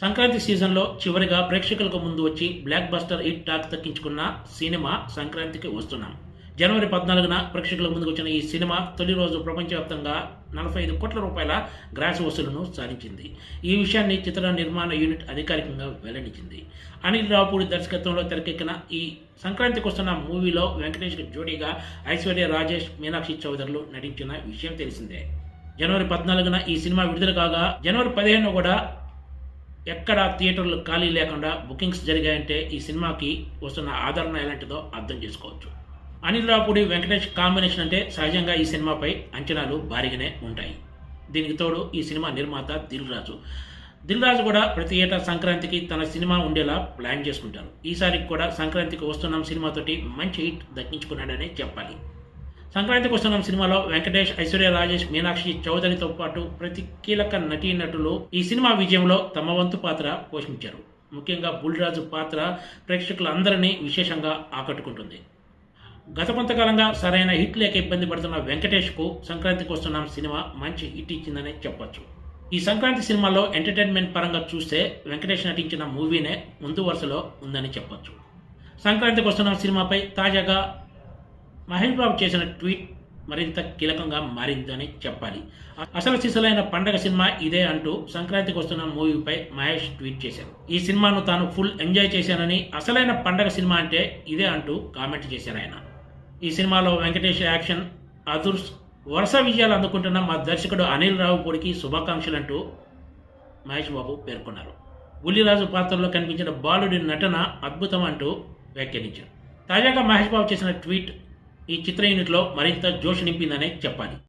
సంక్రాంతి సీజన్లో చివరిగా ప్రేక్షకులకు ముందు వచ్చి బ్లాక్ బస్టర్ హిట్ టాక్ తగ్గించుకున్న సినిమా సంక్రాంతికి వస్తున్నాం. జనవరి పద్నాలుగున ప్రేక్షకుల ముందుకు వచ్చిన ఈ సినిమా తొలి రోజు ప్రపంచవ్యాప్తంగా నలభై ఐదు కోట్ల రూపాయల గ్రాస్ వసూలును సాధించింది. ఈ విషయాన్ని చిత్ర నిర్మాణ యూనిట్ అధికారికంగా వెల్లడించింది. అనిల్ రావుపూడి దర్శకత్వంలో తెరకెక్కిన ఈ సంక్రాంతికి వస్తున్న మూవీలో వెంకటేష్ జోడీగా ఐశ్వర్య రాజేష్ మీనాక్షి చౌదరులు నటించిన విషయం తెలిసిందే. జనవరి పద్నాలుగున ఈ సినిమా విడుదల కాగా జనవరి పదిహేను కూడా ఎక్కడ థియేటర్లు ఖాళీ లేకుండా బుకింగ్స్ జరిగాయంటే ఈ సినిమాకి వస్తున్న ఆదరణ ఎలాంటిదో అర్థం చేసుకోవచ్చు. అనిల్ రావుపూడి వెంకటేష్ కాంబినేషన్ అంటే సహజంగా ఈ సినిమాపై అంచనాలు భారీగానే ఉంటాయి. దీనికి తోడు ఈ సినిమా నిర్మాత దిల్ రాజు దిల్ రాజు కూడా ప్రతి ఏటా సంక్రాంతికి తన సినిమా ఉండేలా ప్లాన్ చేసుకుంటారు. ఈసారి కూడా సంక్రాంతికి వస్తున్నాం సినిమాతోటి మంచి హిట్ దక్కించుకున్నాడనే చెప్పాలి. సంక్రాంతికి వస్తున్న సినిమాలో వెంకటేష్ ఐశ్వర్య రాజేష్ మీనాక్షి చౌదరితో పాటు ప్రతి కీలక నటీనటులు ఈ సినిమా విజయంలో తమ వంతు పాత్ర పోషించారు. ముఖ్యంగా బుల్రాజు పాత్ర ప్రేక్షకులందరినీ విశేషంగా ఆకట్టుకుంటుంది. గత కొంతకాలంగా సరైన హిట్ లేక ఇబ్బంది పడుతున్న వెంకటేష్కు సంక్రాంతికి వస్తున్న సినిమా మంచి హిట్ ఇచ్చిందనే చెప్పొచ్చు. ఈ సంక్రాంతి సినిమాలో ఎంటర్టైన్మెంట్ పరంగా చూస్తే వెంకటేష్ నటించిన మూవీనే ముందు వరుసలో ఉందని చెప్పొచ్చు. సంక్రాంతికి వస్తున్న సినిమాపై తాజాగా మహేష్ బాబు చేసిన ట్వీట్ మరింత కీలకంగా మారిందని చెప్పాలి. అసలు సిసలైన పండగ సినిమా ఇదే అంటూ సంక్రాంతికి వస్తున్న మూవీపై మహేష్ ట్వీట్ చేశారు. ఈ సినిమాను తాను ఫుల్ ఎంజాయ్ చేశానని అసలైన పండగ సినిమా అంటే ఇదే అంటూ కామెంట్ చేశారు ఆయన. ఈ సినిమాలో వెంకటేష్ యాక్షన్ అదుర్స్ వరుస విజయాలు అందుకుంటున్న మా దర్శకుడు అనిల్ రావుపూడికి శుభాకాంక్షలు అంటూ మహేష్ బాబు పేర్కొన్నారు. బుల్లిరాజు పాత్రలో కనిపించిన బాలుడి నటన అద్భుతం అంటూ వ్యాఖ్యానించారు. తాజాగా మహేష్ బాబు చేసిన ట్వీట్ ఈ చిత్ర యూనిట్లో మరింత జోష్ నింపిందనే చెప్పాలి.